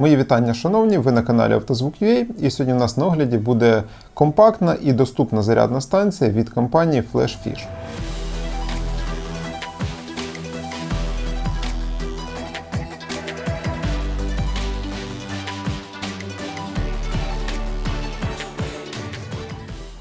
Мої вітання, шановні, ви на каналі Автозвук.ua і сьогодні у нас на огляді буде компактна і доступна зарядна станція від компанії FlashFish.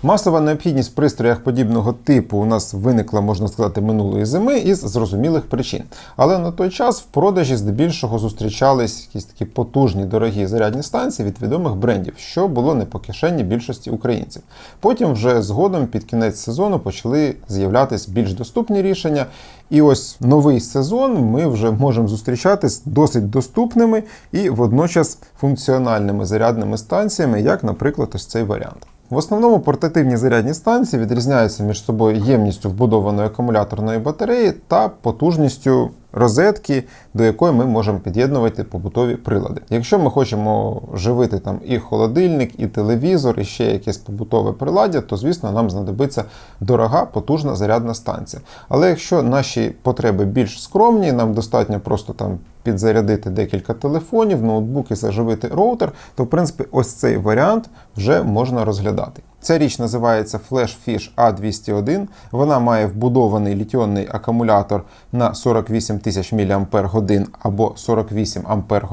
Масова необхідність в пристроях подібного типу у нас виникла, можна сказати, минулої зими із зрозумілих причин. Але на той час в продажі здебільшого зустрічались якісь такі потужні дорогі зарядні станції від відомих брендів, що було не по кишені більшості українців. Потім вже згодом під кінець сезону почали з'являтися більш доступні рішення. І ось новий сезон ми вже можемо зустрічати з досить доступними і водночас функціональними зарядними станціями, як, наприклад, ось цей варіант. В основному портативні зарядні станції відрізняються між собою ємністю вбудованої акумуляторної батареї та потужністю розетки, до якої ми можемо під'єднувати побутові прилади. Якщо ми хочемо живити там і холодильник, і телевізор, і ще якесь побутове приладдя, то звісно нам знадобиться дорога потужна зарядна станція. Але якщо наші потреби більш скромні, нам достатньо просто там підзарядити декілька телефонів, ноутбук і заживити роутер, то в принципі ось цей варіант вже можна розглядати. Ця річ називається FlashFish A201. Вона має вбудований літіонний акумулятор на 48 тисяч мАч або 48 Ампер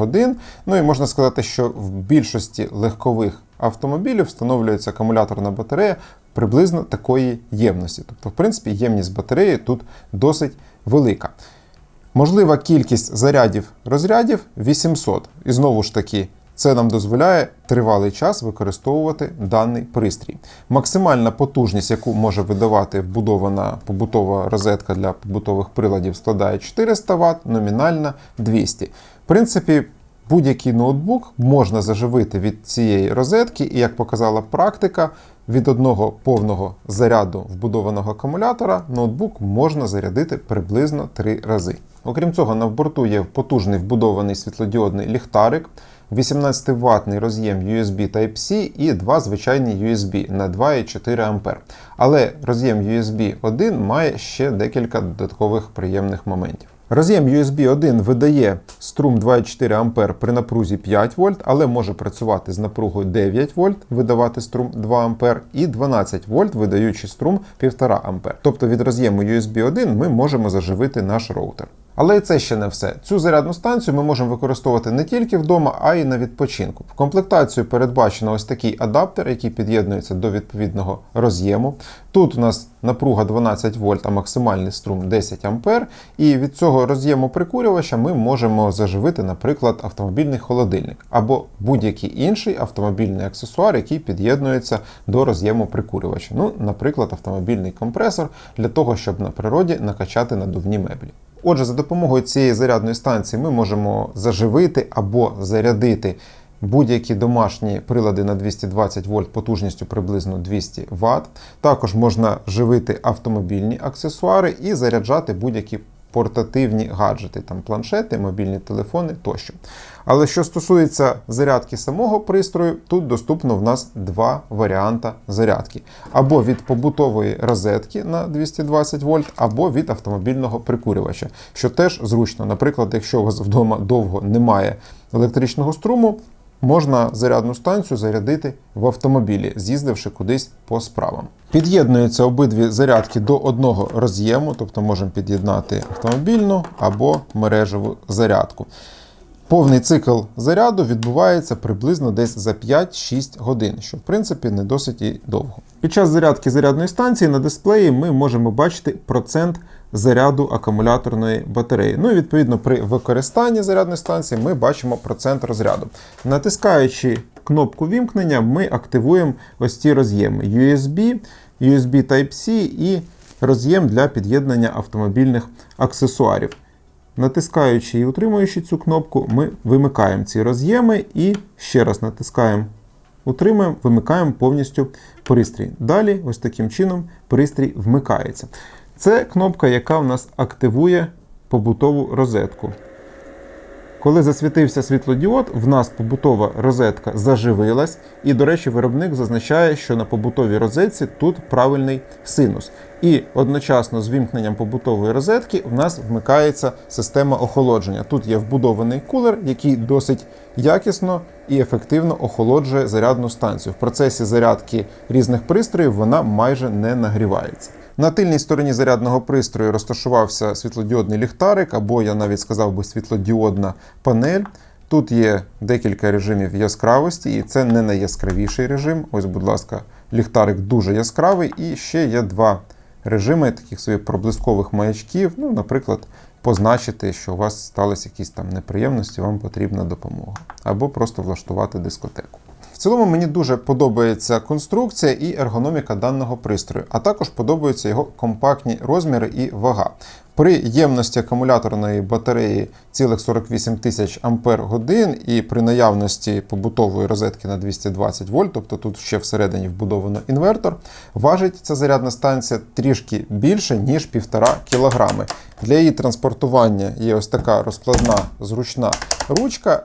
Ну і можна сказати, що в більшості легкових автомобілів встановлюється акумуляторна батарея приблизно такої ємності. Тобто, в принципі, ємність батареї тут досить велика. Можлива кількість зарядів розрядів 800. І знову ж таки, це нам дозволяє тривалий час використовувати даний пристрій. Максимальна потужність, яку може видавати вбудована побутова розетка для побутових приладів, складає 400 Вт, номінальна 200. В принципі, будь-який ноутбук можна заживити від цієї розетки, і як показала практика, від одного повного заряду вбудованого акумулятора ноутбук можна зарядити приблизно 3 рази. Окрім цього, на борту є потужний вбудований світлодіодний ліхтарик, 18-ваттний роз'єм USB Type-C і два звичайні USB на 2,4 А. Але роз'єм USB 1 має ще декілька додаткових приємних моментів. Роз'єм USB 1 видає струм 2,4 А при напрузі 5 вольт, але може працювати з напругою 9 вольт, видавати струм 2 А і 12 вольт, видаючи струм 1,5 А. Тобто від роз'єму USB 1 ми можемо заживити наш роутер. Але і це ще не все. Цю зарядну станцію ми можемо використовувати не тільки вдома, а й на відпочинку. В комплектацію передбачено ось такий адаптер, який під'єднується до відповідного роз'єму. Тут у нас напруга 12 вольт, а максимальний струм 10 А. І від цього роз'єму прикурювача ми можемо заживити, наприклад, автомобільний холодильник або будь-який інший автомобільний аксесуар, який під'єднується до роз'єму прикурювача. Ну, наприклад, автомобільний компресор для того, щоб на природі накачати надувні меблі. Отже, за допомогою цієї зарядної станції ми можемо заживити або зарядити будь-які домашні прилади на 220 вольт потужністю приблизно 200 Вт. Також можна живити автомобільні аксесуари і заряджати будь-які портативні гаджети, там планшети, мобільні телефони тощо. Але що стосується зарядки самого пристрою, тут доступно в нас два варіанти зарядки: або від побутової розетки на 220 вольт, або від автомобільного прикурювача, що теж зручно. Наприклад, якщо у вас вдома довго немає електричного струму, можна зарядну станцію зарядити в автомобілі, з'їздивши кудись по справам. Під'єднуються обидві зарядки до одного роз'єму, тобто можемо під'єднати автомобільну або мережеву зарядку. Повний цикл заряду відбувається приблизно десь за 5-6 годин, що в принципі не досить і довго. Під час зарядки зарядної станції на дисплеї ми можемо бачити процент заряду акумуляторної батареї. Ну і відповідно при використанні зарядної станції ми бачимо процент розряду. Натискаючи кнопку вімкнення, ми активуємо ось ці роз'єми USB, USB Type-C і роз'єм для під'єднання автомобільних аксесуарів. Натискаючи і утримуючи цю кнопку, ми вимикаємо ці роз'єми і ще раз натискаємо, утримуємо, вимикаємо повністю пристрій. Далі, ось таким чином, пристрій вмикається. Це кнопка, яка в нас активує побутову розетку. Коли засвітився світлодіод, в нас побутова розетка заживилась, і, до речі, виробник зазначає, що на побутовій розетці тут правильний синус. І одночасно з вімкненням побутової розетки в нас вмикається система охолодження. Тут є вбудований кулер, який досить якісно і ефективно охолоджує зарядну станцію. В процесі зарядки різних пристроїв вона майже не нагрівається. На тильній стороні зарядного пристрою розташувався світлодіодний ліхтарик, або я навіть сказав би світлодіодна панель. Тут є декілька режимів яскравості, і це не найяскравіший режим. Ось, будь ласка, ліхтарик дуже яскравий, і ще є два режими таких собі проблискових маячків. Ну, наприклад, позначити, що у вас сталися якісь там неприємності, вам потрібна допомога, або просто влаштувати дискотеку. В цілому мені дуже подобається конструкція і ергономіка даного пристрою, а також подобаються його компактні розміри і вага. При ємності акумуляторної батареї цілих 48 тисяч ампер годин і при наявності побутової розетки на 220 вольт, тобто тут ще всередині вбудовано інвертор, важить ця зарядна станція трішки більше, ніж 1,5 кг. Для її транспортування є ось така розкладна зручна ручка.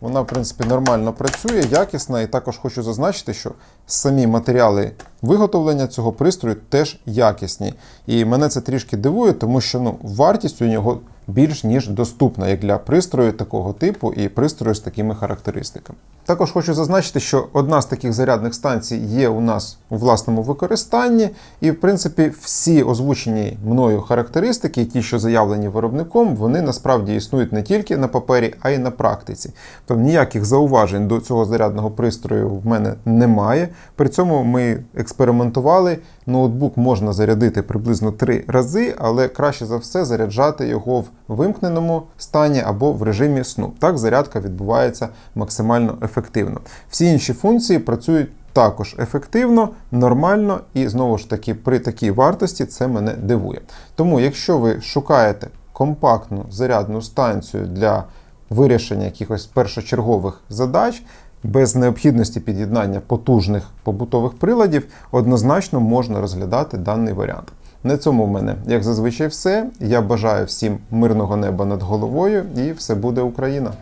Вона, в принципі, нормально працює, якісна, і також хочу зазначити, що самі матеріали виготовлення цього пристрою теж якісні. І мене це трішки дивує, тому що ну, вартість у нього більш ніж доступна, як для пристрою такого типу і пристрою з такими характеристиками. Також хочу зазначити, що одна з таких зарядних станцій є у нас у власному використанні, і, в принципі, всі озвучені мною характеристики, ті, що заявлені виробником, вони насправді існують не тільки на папері, а й на практиці. Тобто ніяких зауважень до цього зарядного пристрою в мене немає. При цьому ми експериментували. Ноутбук можна зарядити приблизно три рази, але краще за все заряджати його в вимкненому стані або в режимі сну. Так зарядка відбувається максимально ефективно. Всі інші функції працюють. Також ефективно, нормально і знову ж таки при такій вартості це мене дивує. Тому, якщо ви шукаєте компактну зарядну станцію для вирішення якихось першочергових задач, без необхідності під'єднання потужних побутових приладів, однозначно можна розглядати даний варіант. На цьому в мене, як зазвичай, все. Я бажаю всім мирного неба над головою, і все буде Україна!